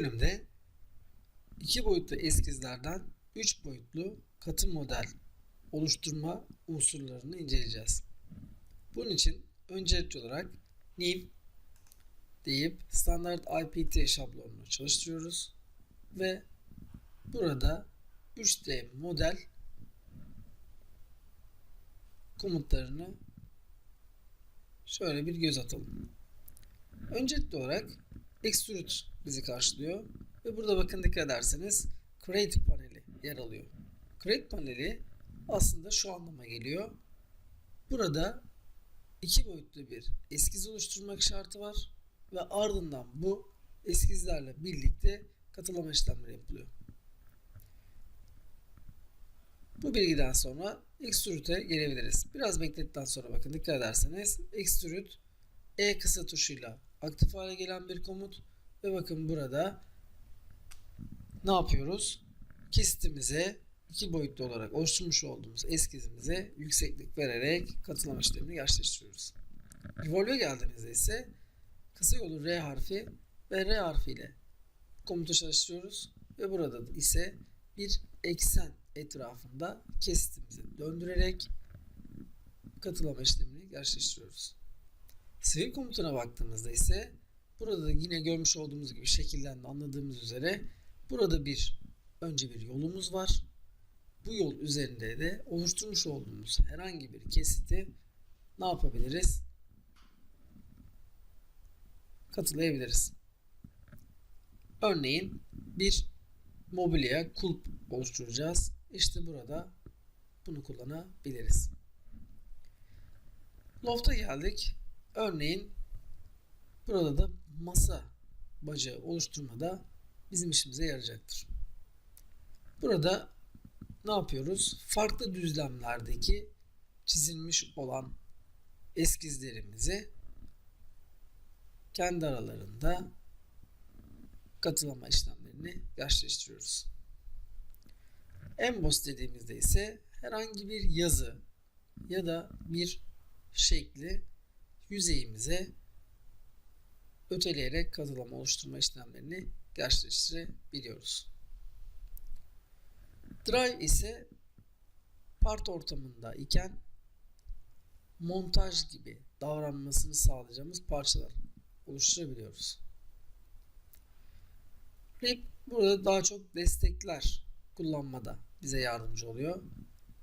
Bölümde iki boyutlu eskizlerden üç boyutlu katı model oluşturma unsurlarını inceleyeceğiz. Bunun için öncelikli olarak NIM deyip standart IPT şablonunu çalıştırıyoruz ve burada 3D model komutlarını şöyle bir göz atalım. Öncelikli olarak Extrude bizi karşılıyor ve burada bakın dikkat ederseniz Create paneli yer alıyor. Create paneli aslında şu anlama geliyor. Burada iki boyutlu bir eskiz oluşturmak şartı var ve ardından bu eskizlerle birlikte katılama işlemleri yapılıyor. Bu bilgiden sonra Extrude'e gelebiliriz. Biraz bekledikten sonra bakın dikkat ederseniz Extrude E kısa tuşuyla aktif hale gelen bir komut ve bakın burada ne yapıyoruz? Kesitimize iki boyutlu olarak oluşturmuş olduğumuz eskizimize yükseklik vererek katılama işlemini gerçekleştiriyoruz. Revolve'e geldiğimizde ise kısa yolu R harfi ve R harfiyle komutu çalıştırıyoruz ve burada ise bir eksen etrafında kesitimizi döndürerek katılama işlemini gerçekleştiriyoruz. Save komutuna baktığımızda ise burada da yine görmüş olduğumuz gibi şekilden de anladığımız üzere burada bir önce bir yolumuz var. Bu yol üzerinde de oluşturmuş olduğumuz herhangi bir kesiti ne yapabiliriz? Katılayabiliriz. Örneğin bir mobilya kulp oluşturacağız. İşte burada bunu kullanabiliriz. Loft'a geldik. Örneğin burada da masa bacağı oluşturmada bizim işimize yarayacaktır. Burada ne yapıyoruz? Farklı düzlemlerdeki çizilmiş olan eskizlerimizi kendi aralarında katılama işlemlerini gerçekleştiriyoruz. Emboss dediğimizde ise herhangi bir yazı ya da bir şekli yüzeyimize öteleyerek katılama oluşturma işlemlerini gerçekleştirebiliyoruz. Drive ise part ortamında iken montaj gibi davranmasını sağlayacağımız parçalar oluşturabiliyoruz. Rip burada daha çok destekler kullanmada bize yardımcı oluyor.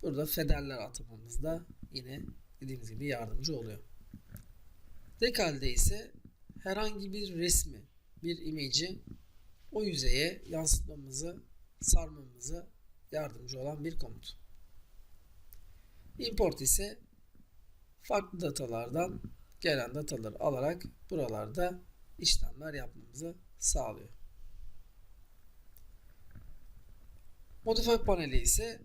Burada federler atamamızda yine dediğimiz gibi yardımcı oluyor. Dekalde ise herhangi bir resmi, bir imajı o yüzeye yansıtmamızı, sarmamızı yardımcı olan bir komut. Import ise farklı datalardan gelen dataları alarak buralarda işlemler yapmamızı sağlıyor. Modify paneli ise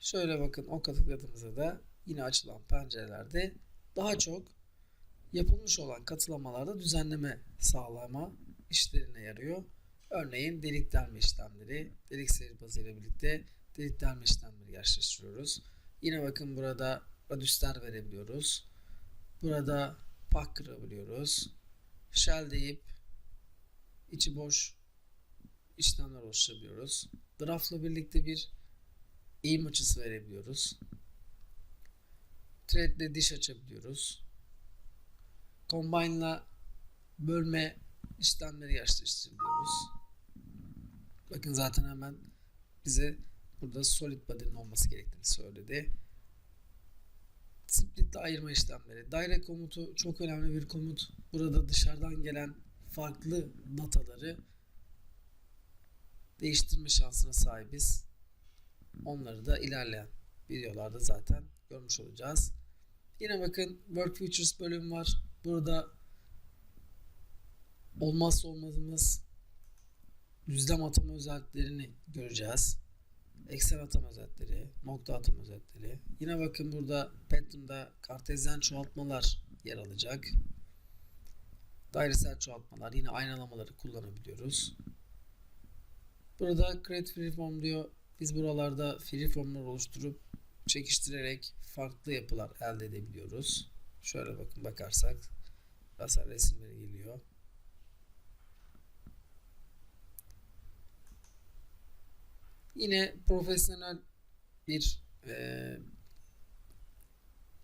şöyle bakın o tıkladığımızda da yine açılan pencerelerde daha çok yapılmış olan katılamalarda düzenleme sağlama işlerine yarıyor. Örneğin delik delme işlemleri, delik seri bazıyla birlikte delik delme işlemleri gerçekleştiriyoruz. Yine bakın burada radüsler verebiliyoruz. Burada pak kırabiliyoruz. Shell deyip içi boş işlemler oluşturabiliyoruz. Draft'la birlikte bir eğim açısı verebiliyoruz. Thread'le diş açabiliyoruz. Combine'la bölme işlemleri gerçekleştirebiliyoruz. Bakın zaten hemen bize burada solid body'nin olması gerektiğini söyledi. Split'le ayırma işlemleri. Direct komutu çok önemli bir komut. Burada dışarıdan gelen farklı dataları değiştirme şansına sahibiz. Onları da ilerleyen videolarda zaten görmüş olacağız. Yine bakın Work Features bölüm var. Burada olmazsa olmazımız düzlem atama özelliklerini göreceğiz. Eksen atama özellikleri, nokta atama özellikleri. Yine bakın burada Python'da kartezyen çoğaltmalar yer alacak. Dairesel çoğaltmalar, yine aynalamaları kullanabiliyoruz. Burada create freeform diyor. Biz buralarda freeformlar oluşturup çekiştirerek farklı yapılar elde edebiliyoruz. Şöyle bakın bakarsak mesela resimleri geliyor. Yine profesyonel bir e,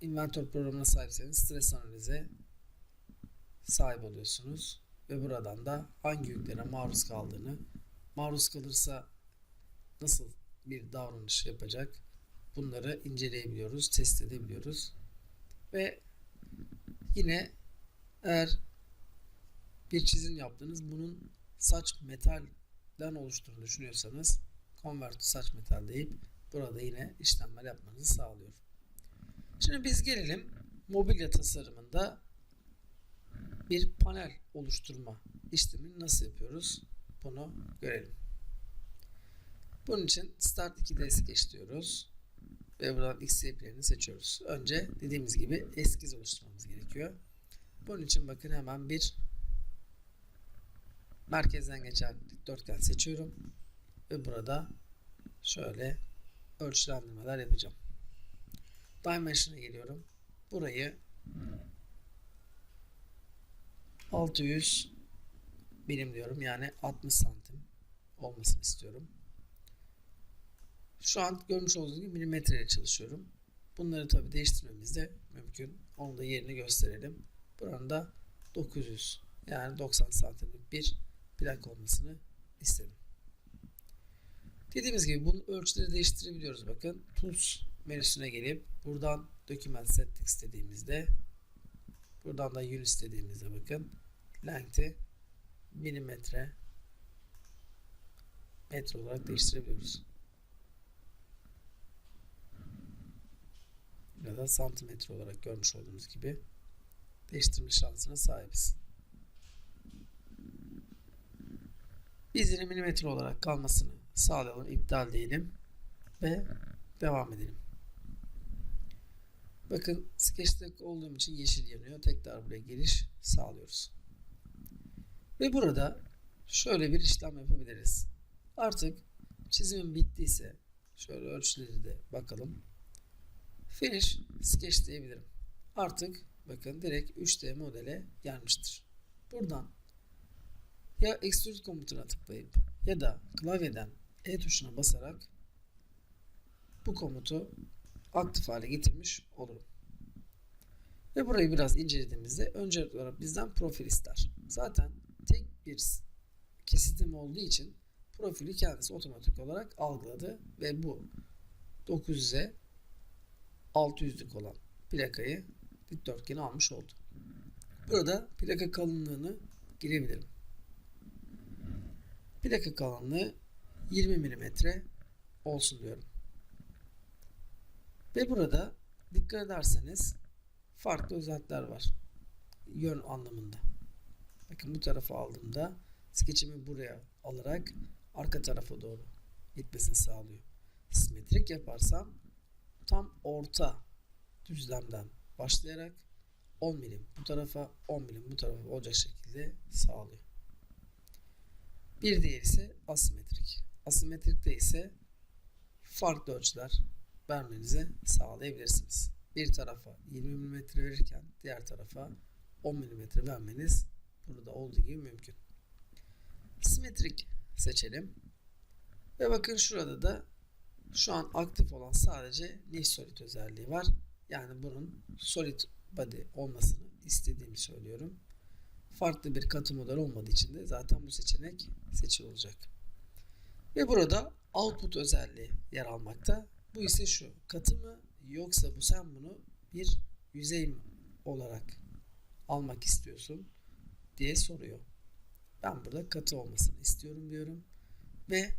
inventör programına sahipseniz stres analize sahip oluyorsunuz. Ve buradan da hangi yüklere maruz kaldığını, maruz kalırsa nasıl bir davranış yapacak bunları inceleyebiliyoruz, test edebiliyoruz. Ve yine eğer bir çizim yaptınız bunun saç metalden oluştuğunu düşünüyorsanız convert saç metal deyip burada yine işlemler yapmanızı sağlıyor. Şimdi biz gelelim mobilya tasarımında bir panel oluşturma işlemini nasıl yapıyoruz? Bunu görelim. Bunun için Start 2'de geç diyoruz. Ve buradan XY planını seçiyoruz. Önce dediğimiz gibi eskiz oluşturmamız gerekiyor. Bunun için bakın hemen bir merkezden geçen dikdörtgen seçiyorum. Ve burada şöyle ölçülendirmeler yapacağım. Dimension'a geliyorum. Burayı 600 birim diyorum. Yani 60 santim olmasını istiyorum. Şu an görmüş olduğunuz gibi milimetreyle çalışıyorum. Bunları tabi değiştirmemiz de mümkün. Onu da yerini gösterelim. Buranın da 900 yani 90 santimlik bir plak olmasını istedim. Dediğimiz gibi bunun ölçüleri değiştirebiliyoruz. Bakın Tools menüsüne gelip buradan Document Settings dediğimizde buradan da Unit istediğimizde bakın length'i milimetre metre olarak değiştirebiliyoruz. Ya da santimetre olarak görmüş olduğunuz gibi değiştirme şansına sahibiz. Biz yine milimetre olarak kalmasını sağlayalım, iptal diyelim ve devam edelim. Bakın Sketch'te olduğum için yeşil yanıyor. Tekrar buraya geliş sağlıyoruz. Ve burada şöyle bir işlem yapabiliriz. Artık çizimim bittiyse şöyle ölçüleri de bakalım. Finish Sketch diyebilirim. Artık bakın direkt 3D modele gelmiştir. Buradan ya Extrude komutuna tıklayıp ya da klavyeden E tuşuna basarak bu komutu aktif hale getirmiş olurum. Ve burayı biraz incelediğimizde öncelikli olarak bizden profil ister. Zaten tek bir kesitim olduğu için profili kendisi otomatik olarak algıladı ve bu 900'e 600'lük olan plakayı dikdörtgeni almış oldu. Burada plaka kalınlığını girebilirim. Plaka kalınlığı 20 mm olsun diyorum. Ve burada dikkat ederseniz farklı özellikler var. Yön anlamında. Bakın bu tarafa aldığımda skeçimi buraya alarak arka tarafa doğru gitmesini sağlıyor. Simetrik yaparsam tam orta düzlemden başlayarak 10 milim bu tarafa 10 milim bu tarafa olacak şekilde sağlıyor. Bir diğer ise asimetrik. Asimetrikte ise farklı ölçüler vermenizi sağlayabilirsiniz. Bir tarafa 20 mm verirken diğer tarafa 10 mm vermeniz burada olduğu gibi mümkün. Simetrik seçelim. Ve bakın şurada da şu an aktif olan sadece Niche Solid özelliği var. Yani bunun Solid Body olmasını istediğimi söylüyorum. Farklı bir katı model olmadığı için de zaten bu seçenek seçili olacak. Ve burada Output özelliği yer almakta. Bu ise şu. Katı mı yoksa bu sen bunu bir yüzey mi olarak almak istiyorsun diye soruyor. Ben burada katı olmasını istiyorum diyorum. Ve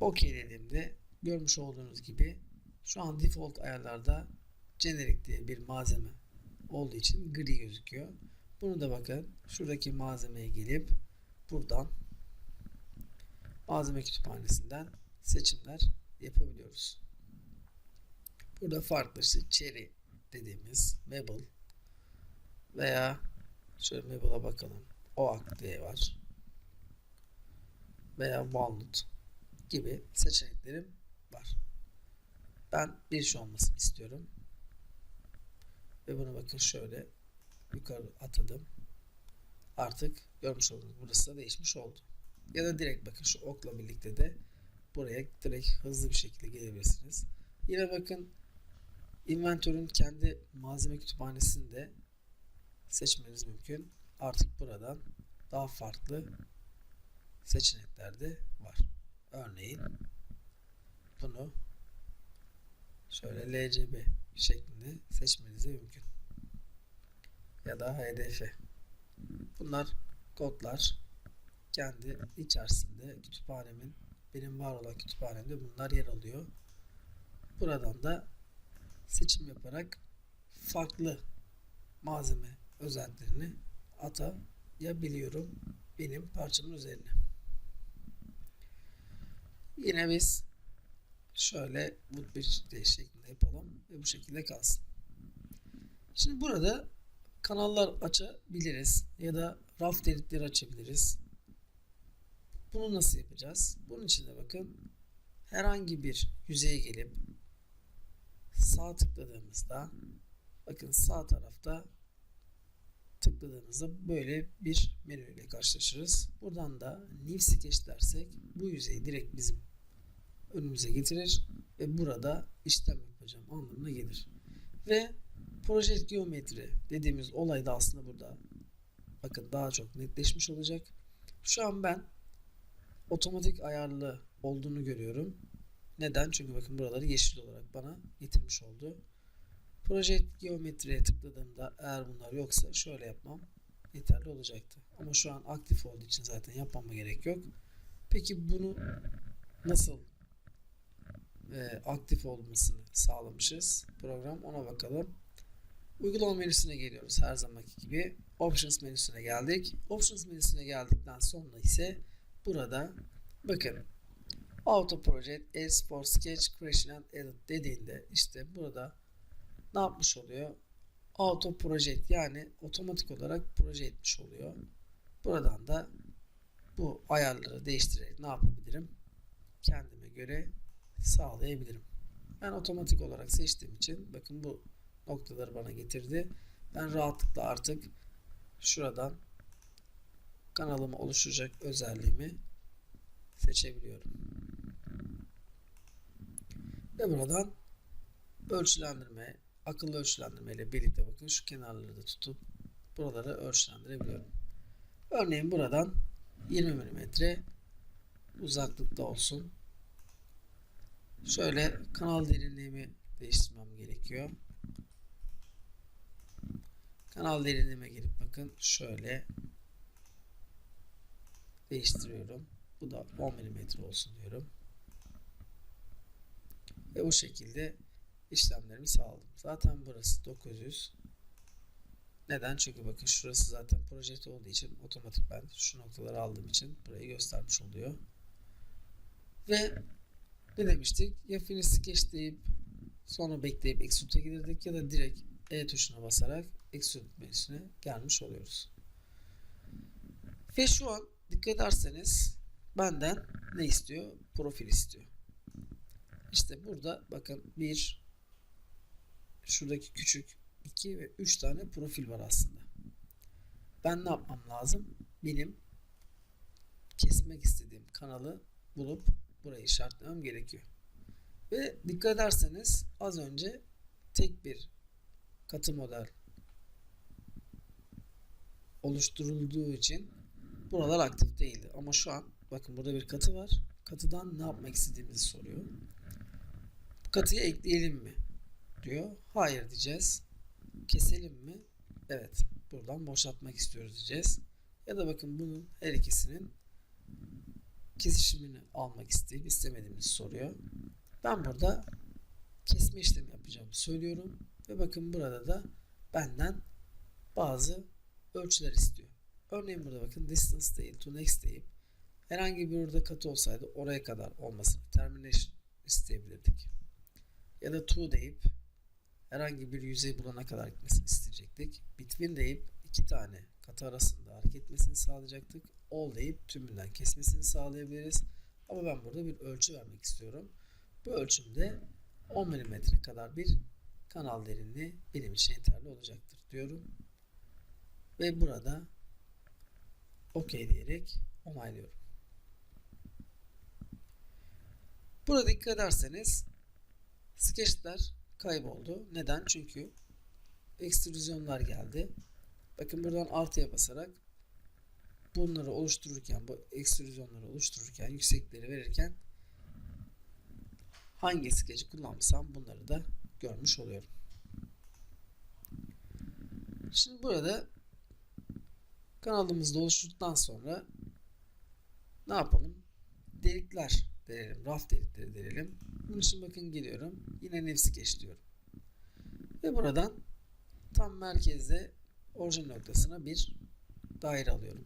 OK dediğimde görmüş olduğunuz gibi şu an default ayarlarda generic diye bir malzeme olduğu için gri gözüküyor. Bunu da bakın şuradaki malzemeye gelip buradan malzeme kütüphanesinden seçimler yapabiliyoruz. Burada farklı işte cherry dediğimiz Mabel veya şöyle Mabel'a bakalım. Oak diye var. Veya Walnut gibi seçeneklerim var. Ben bir şey olmasını istiyorum. Ve bunu bakın şöyle yukarı atadım. Artık görmüş oldunuz. Burası da değişmiş oldu. Ya da direkt bakın şu okla birlikte de buraya direkt hızlı bir şekilde gelebilirsiniz. Yine bakın inventörün kendi malzeme kütüphanesinde seçmeniz mümkün. Artık buradan daha farklı seçenekler de var. Örneğin bunu şöyle LCB şeklinde seçmeniz mümkün. Ya da HDF. Bunlar kodlar kendi içerisinde kütüphanemin benim var olan kütüphanemde bunlar yer alıyor. Buradan da seçim yaparak farklı malzeme özelliklerini atayabiliyorum benim parçamın üzerine. Yine biz şöyle woodbridge şeklinde yapalım ve bu şekilde kalsın. Şimdi burada kanallar açabiliriz ya da raf delikleri açabiliriz. Bunu nasıl yapacağız? Bunun için de bakın herhangi bir yüzeye gelip sağ tıkladığımızda bakın sağ tarafta tıkladığımızda böyle bir menü ile karşılaşırız. Buradan da New Sketch dersek bu yüzeyi direkt bizim önümüze getirir ve burada işlem yapacağım anlamına gelir. Ve Project Geometry dediğimiz olay da aslında burada bakın daha çok netleşmiş olacak. Şu an ben otomatik ayarlı olduğunu görüyorum. Neden? Çünkü bakın buraları yeşil olarak bana getirmiş oldu. Project Geometry'ye tıkladığımda eğer bunlar yoksa şöyle yapmam yeterli olacaktı. Ama şu an aktif olduğu için zaten yapmama gerek yok. Peki bunu nasıl e, aktif olmasını sağlamışız program ona bakalım. Uygulama menüsüne geliyoruz her zamanki gibi. Options menüsüne geldik. Options menüsüne geldikten sonra ise burada bakın Auto Project for Sketch Creation and Edit dediğinde işte burada ne yapmış oluyor? Auto Project yani otomatik olarak proje etmiş oluyor. Buradan da bu ayarları değiştirerek ne yapabilirim? Kendime göre sağlayabilirim. Ben otomatik olarak seçtiğim için bakın bu noktaları bana getirdi. Ben rahatlıkla artık şuradan kanalıma oluşacak özelliğimi seçebiliyorum. Ve buradan ölçülendirme, akıllı ölçülendirme ile birlikte bakın şu kenarları da tutup buraları ölçülendirebiliyorum. Örneğin buradan 20 mm uzaklıkta olsun. Şöyle kanal derinliğimi değiştirmem gerekiyor. Kanal derinliğime gelip bakın şöyle değiştiriyorum. Bu da 10 mm olsun diyorum. Ve bu şekilde işlemlerimi sağladım. Zaten burası 900. Neden? Çünkü bakın şurası zaten projesi olduğu için otomatik ben şu noktaları aldığım için burayı göstermiş oluyor. Ve ne demiştik? Ya finish sketch deyip sonra bekleyip extrude'a gelirdik ya da direkt E tuşuna basarak extrude menüsüne gelmiş oluyoruz. Ve şu an dikkat ederseniz benden ne istiyor? Profil istiyor. İşte burada bakın bir şuradaki küçük 2 ve 3 tane profil var aslında. Ben ne yapmam lazım? Benim kesmek istediğim kanalı bulup burayı işaretlemem gerekiyor. Ve dikkat ederseniz az önce tek bir katı model oluşturulduğu için buralar aktif değildi. Ama şu an bakın burada bir katı var. Katıdan ne yapmak istediğimizi soruyor. Katıya ekleyelim mi? diyor. Hayır diyeceğiz. Keselim mi? Evet. Buradan boşaltmak istiyoruz diyeceğiz. Ya da bakın bunun her ikisinin kesişimini almak isteyip istemediğimizi soruyor. Ben burada kesme işlemi yapacağımı söylüyorum. Ve bakın burada da benden bazı ölçüler istiyor. Örneğin burada bakın distance değil to next deyip herhangi bir orada katı olsaydı oraya kadar olmasını termination isteyebilirdik. Ya da to deyip herhangi bir yüzey bulana kadar gitmesini isteyecektik. Between deyip iki tane katı arasında hareket etmesini sağlayacaktık. All deyip tümünden kesmesini sağlayabiliriz. Ama ben burada bir ölçü vermek istiyorum. Bu ölçümde 10 mm kadar bir kanal derinliği benim için yeterli olacaktır diyorum. Ve burada OK diyerek onaylıyorum. Burada dikkat ederseniz skeçler kayboldu. Neden? Çünkü ekstrüzyonlar geldi. Bakın buradan artıya basarak bunları oluştururken, bu ekstrüzyonları oluştururken, yüksekleri verirken hangi skeci kullanmışsam bunları da görmüş oluyorum. Şimdi burada kanalımızda oluşturduktan sonra ne yapalım? Delikler denelim. Raf delikleri denelim. Bunun için bakın geliyorum. Yine nefsi geç diyorum. Ve buradan tam merkezde orijin noktasına bir daire alıyorum.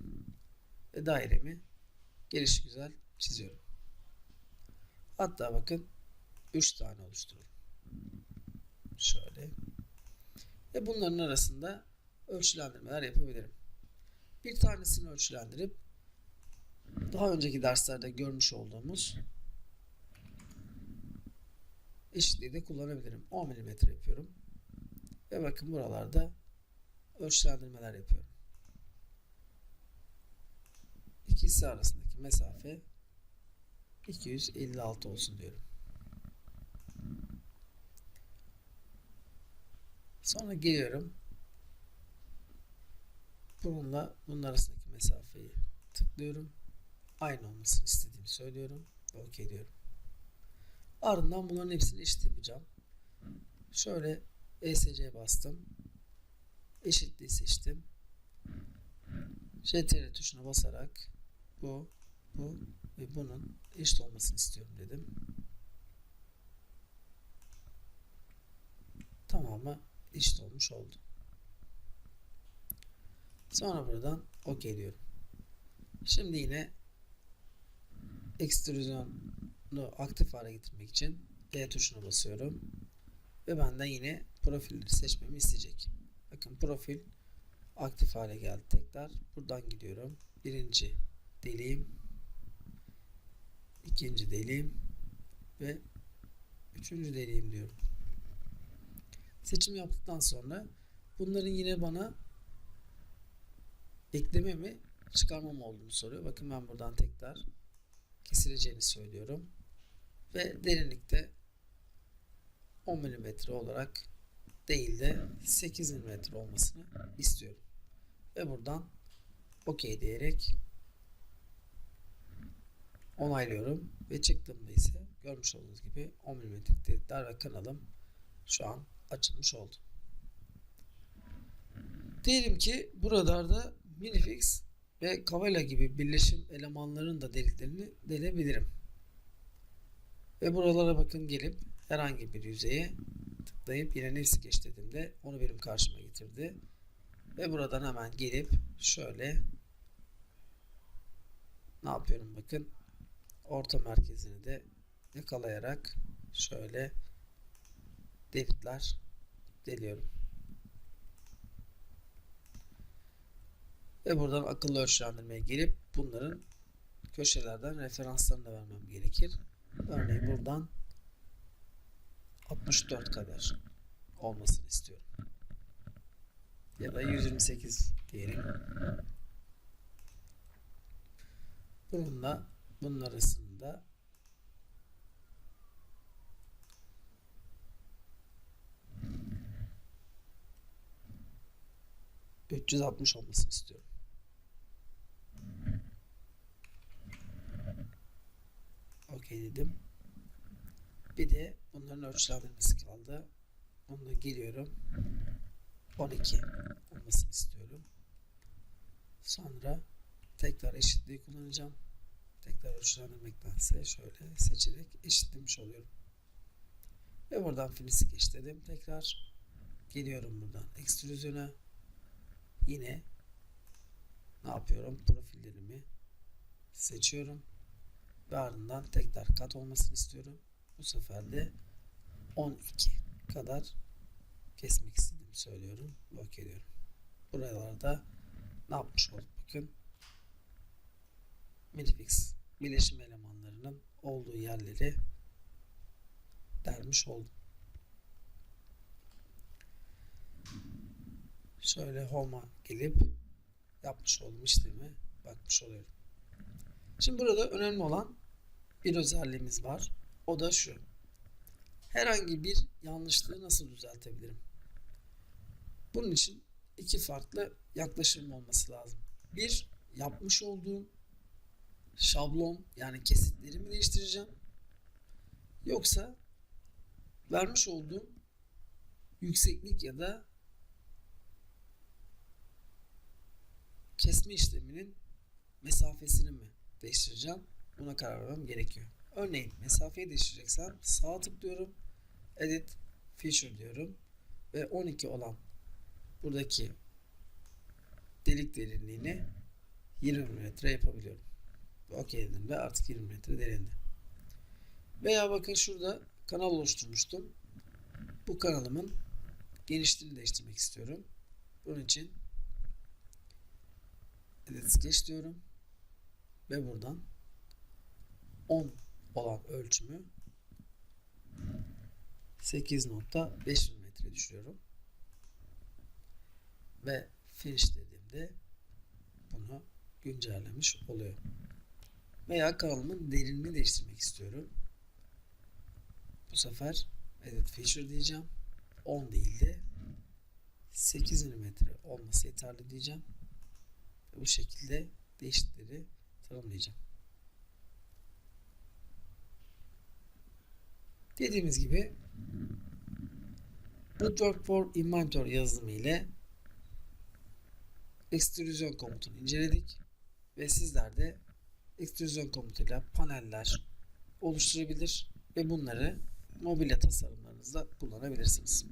Ve dairemi gelişi güzel çiziyorum. Hatta bakın 3 tane oluşturuyorum. Şöyle. Ve bunların arasında ölçülendirmeler yapabilirim. Bir tanesini ölçülendirip daha önceki derslerde görmüş olduğumuz eşitliği de kullanabilirim. 10 mm yapıyorum. Ve bakın buralarda ölçülendirmeler yapıyorum. İkisi arasındaki mesafe 256 olsun diyorum. Sonra geliyorum. Bununla bunun arasındaki mesafeyi tıklıyorum. Aynı olmasını istediğimi söylüyorum ve OK diyorum. Ardından bunların hepsini eşit yapacağım. Şöyle ESC bastım. Eşitliği seçtim. CTRL tuşuna basarak bu, bu ve bunun eşit olmasını istiyorum dedim. Tamamı eşit olmuş oldu. Sonra buradan OK diyorum. Şimdi yine ekstrüzyonu aktif hale getirmek için E tuşuna basıyorum. Ve benden yine profilleri seçmemi isteyecek. Bakın profil aktif hale geldi tekrar. Buradan gidiyorum. Birinci deliğim. ikinci deliğim. Ve üçüncü deliğim diyorum. Seçim yaptıktan sonra bunların yine bana ekleme mi çıkarma mı olduğunu soruyor. Bakın ben buradan tekrar kesileceğini söylüyorum. Ve derinlikte 10 mm olarak değil de 8 mm olmasını istiyorum. Ve buradan OK diyerek onaylıyorum ve çıktığımda ise görmüş olduğunuz gibi 10 mm delikler ve kanalım şu an açılmış oldu. Diyelim ki buralarda minifix ve Kavala gibi birleşim elemanlarının da deliklerini delebilirim. Ve buralara bakın gelip herhangi bir yüzeye tıklayıp yine nefsi geç dediğimde onu benim karşıma getirdi. Ve buradan hemen gelip şöyle ne yapıyorum bakın orta merkezini de yakalayarak şöyle delikler deliyorum. Ve buradan akıllı ölçülendirmeye gelip bunların köşelerden referanslarını da vermem gerekir. Örneğin buradan 64 kadar olmasını istiyorum. Ya da 128 diyelim. Bununla bunun arasında ...360 olmasını istiyorum. OK dedim. Bir de bunların ölçülendirmesi kaldı. Onu da giriyorum. 12 olmasını istiyorum. Sonra tekrar eşitliği kullanacağım. Tekrar ölçülendirmektense şöyle seçerek eşitlemiş oluyorum. Ve buradan finisi geç. Tekrar geliyorum buradan ekstrüzyona. Yine ne yapıyorum? Profillerimi seçiyorum. Ve ardından tekrar kat olmasını istiyorum. Bu sefer de 12 kadar kesmek istediğimi söylüyorum. OK diyorum. Buralarda ne yapmış olduk bakın. Minifix birleşim elemanlarının olduğu yerleri dermiş oldum. Şöyle home'a gelip yapmış olduğum işlemi bakmış oluyorum. Şimdi burada önemli olan bir özelliğimiz var. O da şu. Herhangi bir yanlışlığı nasıl düzeltebilirim? Bunun için iki farklı yaklaşım olması lazım. Bir, yapmış olduğum şablon yani kesitlerimi değiştireceğim. Yoksa vermiş olduğum yükseklik ya da kesme işleminin mesafesini mi değiştireceğim? Buna karar vermem gerekiyor. Örneğin mesafeyi değiştireceksem sağa tıklıyorum. Edit Feature diyorum. Ve 12 olan buradaki delik derinliğini 20 mm yapabiliyorum. OK dedim ve artık 20 mm derindi. Veya bakın şurada kanal oluşturmuştum. Bu kanalımın genişliğini değiştirmek istiyorum. Bunun için Edit Sketch diyorum. Ve buradan 10 olan ölçümü 8.5 mm düşürüyorum. Ve finish dediğimde bunu güncellemiş oluyor. Veya kanalımın derinliğini değiştirmek istiyorum. Bu sefer edit feature diyeceğim. 10 değil de 8 mm olması yeterli diyeceğim. Bu şekilde değişiklikleri tanımlayacağım. Dediğimiz gibi Bootwork for Inventor yazılımı ile ekstrüzyon komutunu inceledik ve sizler de ekstrüzyon komutuyla paneller oluşturabilir ve bunları mobilya tasarımlarınızda kullanabilirsiniz.